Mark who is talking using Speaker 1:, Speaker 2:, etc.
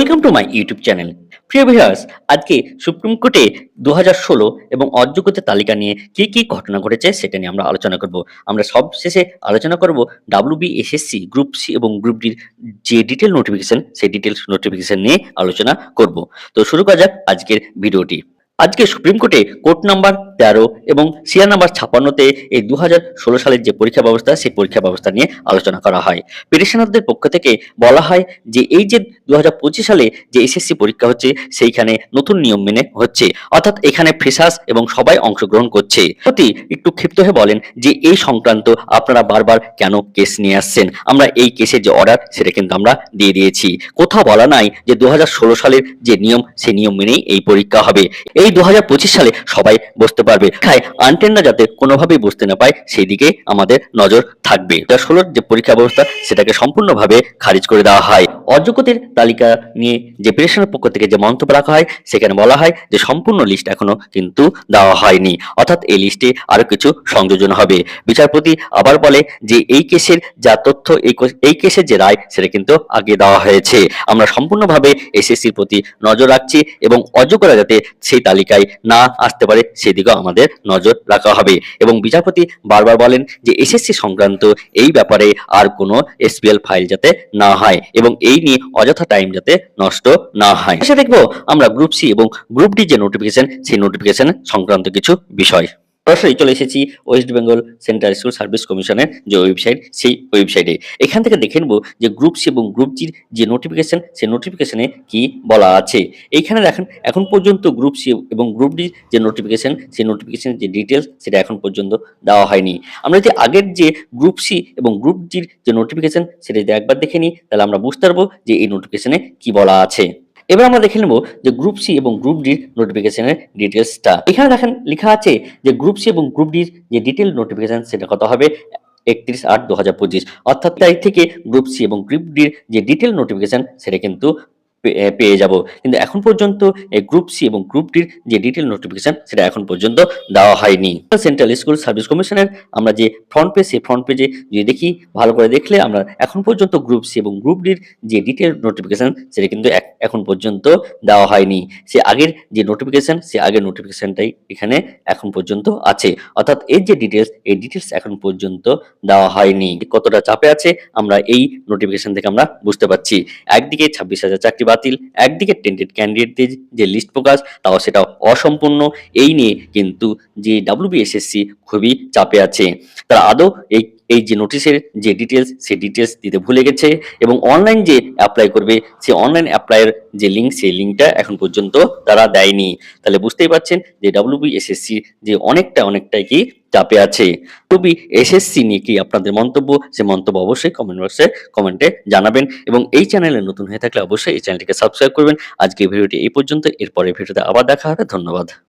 Speaker 1: Welcome to my YouTube channel প্রিয় viewers আজকে supreme কোর্টে দু ষোলো এবং অযোগ্যতার তালিকা নিয়ে কি কি ঘটনা ঘটেছে সেটা নিয়ে আমরা আলোচনা করব। আমরা সব শেষে আলোচনা করব ডাব্লিউবিএসএসসি গ্রুপ সি এবং গ্রুপ ডির যে ডিটেল নোটিফিকেশন সেই ডিটেলস নোটিফিকেশন নিয়ে আলোচনা করব। তো শুরু করা যাক আজকের ভিডিওটি। আজকে সুপ্রিম কোর্টে কোর্ট নাম্বার তেরো এবং সিআর নাম্বার ছাপান্নতে এই দু হাজার ষোলো সালের যে পরীক্ষা ব্যবস্থা, সেই পরীক্ষা ব্যবস্থা নিয়ে আলোচনা করা হয়। পিটিশনারদের পক্ষ থেকে বলা হয় যে, এই যে দু হাজার পঁচিশ সালে যে এসএসসি পরীক্ষা হচ্ছে, সেইখানে নতুন নিয়ম মেনে হচ্ছে। অর্থাৎ এখানে ফ্রেশার্স এবং সবাই অংশগ্রহণ করছে। প্রতি একটু ক্ষিপ্ত হয়ে বলেন যে, এই সংক্রান্ত আপনারা বারবার কেন কেস নিয়ে আসছেন? আমরা এই কেসের যে অর্ডার সেটা কিন্তু আমরা দিয়ে দিয়েছি। কোথাও বলা নাই যে দু হাজার ষোলো সালের যে নিয়ম, সেই নিয়ম মেনেই এই পরীক্ষা হবে। এই দু হাজার পঁচিশ সালে সবাই বসতে পারবে। খায় আনটেনরা যাতে কোনোভাবেই বুঝতে না পায়, সেই দিকে আমাদের নজর থাকবে। দশ ষোলোর যে পরীক্ষা ব্যবস্থা, সেটাকে সম্পূর্ণভাবে খারিজ করে দেওয়া হয়। অযোগ্যদের তালিকা নিয়ে যে পেরেশনের পক্ষ থেকে যে মন্তব্য রাখা হয়, সেখানে বলা হয় যে সম্পূর্ণ লিস্ট এখনও কিন্তু দেওয়া হয়নি। অর্থাৎ এই লিস্টে আরও কিছু সংযোজন হবে। বিচারপতি আবার বলে যে এই কেসের যা তথ্য, এই কেসের যে রায়, সেটা কিন্তু আগে দেওয়া হয়েছে। আমরা সম্পূর্ণভাবে এসএসসির প্রতি নজর রাখছি এবং অযোগ্যরা যাতে সেই তালিকায় না আসতে পারে, সেদিকেও আমাদের নজর রাখা হবে। এবং বিচারপতি বারবার বলেন যে এসএসসি সংক্রান্ত এই ব্যাপারে আর কোনো এসপিএল ফাইল যাতে না হয়। এবং এই নিয়ে অযথা টাইম যাতে নষ্ট না হয়। দেখব আমরা গ্রুপ সি এবং গ্রুপ ডি যে নোটিফিকেশন সেই নোটিফিকেশন সংক্রান্ত কিছু বিষয়। সরাসরি চলে এসেছি West Bengal Central School Service কমিশনের যে ওয়েবসাইট সেই ওয়েবসাইটে এখান থেকে দেখে নেব যে গ্রুপ সি এবং গ্রুপ জির যে নোটিফিকেশন সেই নোটিফিকেশনে কি বলা আছে। এইখানে দেখেন, এখন পর্যন্ত গ্রুপ সি এবং গ্রুপ ডি যে নোটিফিকেশন সেই নোটিফিকেশন যে ডিটেলস সেটা এখন পর্যন্ত দেওয়া হয়নি। আমরা যদি আগের যে গ্রুপ সি এবং গ্রুপ জির যে নোটিফিকেশন সেটা যদি একবার দেখে নিই, তাহলে আমরা বুঝতে পারব যে এই নোটিফিকেশনে কি বলা আছে। এবার আমরা দেখে নেব যে গ্রুপ সি এবং গ্রুপ ডির নোটিফিকেশনের ডিটেলসটা এখানে দেখেন লেখা আছে যে গ্রুপ সি এবং গ্রুপ ডির যে ডিটেল নোটিফিকেশন সেটা কত হবে? একত্রিশ আট দু হাজার পঁচিশ। অর্থাৎ তারিখ থেকে গ্রুপ সি এবং গ্রুপ ডির যে ডিটেল নোটিফিকেশন সেটা কিন্তু পেয়ে যাব। কিন্তু এখন পর্যন্ত গ্রুপ সি এবং গ্রুপ ডির যে ডিটেল নোটিফিকেশন সেটা এখন পর্যন্ত দেওয়া হয়নি। সেন্ট্রাল স্কুল সার্ভিস কমিশনের আমরা যে ফ্রন্ট পেজ সেই ফ্রন্ট পেজে যদি দেখি, ভালো করে দেখলে আমরা এখন পর্যন্ত গ্রুপ সি এবং গ্রুপ ডির যে ডিটেল নোটিফিকেশন সেটা কিন্তু এখন পর্যন্ত দেওয়া হয়নি। সে আগের যে নোটিফিকেশন সে আগের নোটিফিকেশনটাই এখানে এখন পর্যন্ত আছে। অর্থাৎ এর যে ডিটেলস এই ডিটেলস এখন পর্যন্ত দেওয়া হয়নি। কতটা চাপে আছে, আমরা এই নোটিফিকেশন থেকে আমরা বুঝতে পারছি। একদিকে ছাব্বিশ হাজার চাকরি বাতিল। একদিকে টেন্টেড ক্যান্ডিডেটদের যে লিস্ট প্রকাশ, তাও সেটা অসম্পূর্ণ। এই নিয়ে কিন্তু যে ডাব্লিউবিএসএসসি খুবই চাপে আছে। তারা আদৌ এই এই যে নোটিশের যে ডিটেলস সেই ডিটেলস দিতে ভুলে গেছে এবং অনলাইন যে অ্যাপ্লাই করবে, সেই অনলাইন অ্যাপ্লাইয়ের যে লিঙ্ক সেই লিঙ্কটা এখন পর্যন্ত তারা দেয়নি। তাহলে বুঝতেই পারছেন যে ডাব্লিউবিএসএসসি যে অনেকটা, অনেকটাই কি চাপে আছে। ডাব্লিউবি এসএসসি নিয়ে কি আপনাদের মন্তব্য? সে মন্তব্য অবশ্যই কমেন্ট বক্সে কমেন্টে জানাবেন এবং এই চ্যানেলে নতুন হয়ে থাকলে অবশ্যই এই চ্যানেলটিকে সাবস্ক্রাইব করবেন। আজকে ভিডিওটি এই পর্যন্ত। এরপরে ভিডিওতে আবার দেখা হবে। ধন্যবাদ।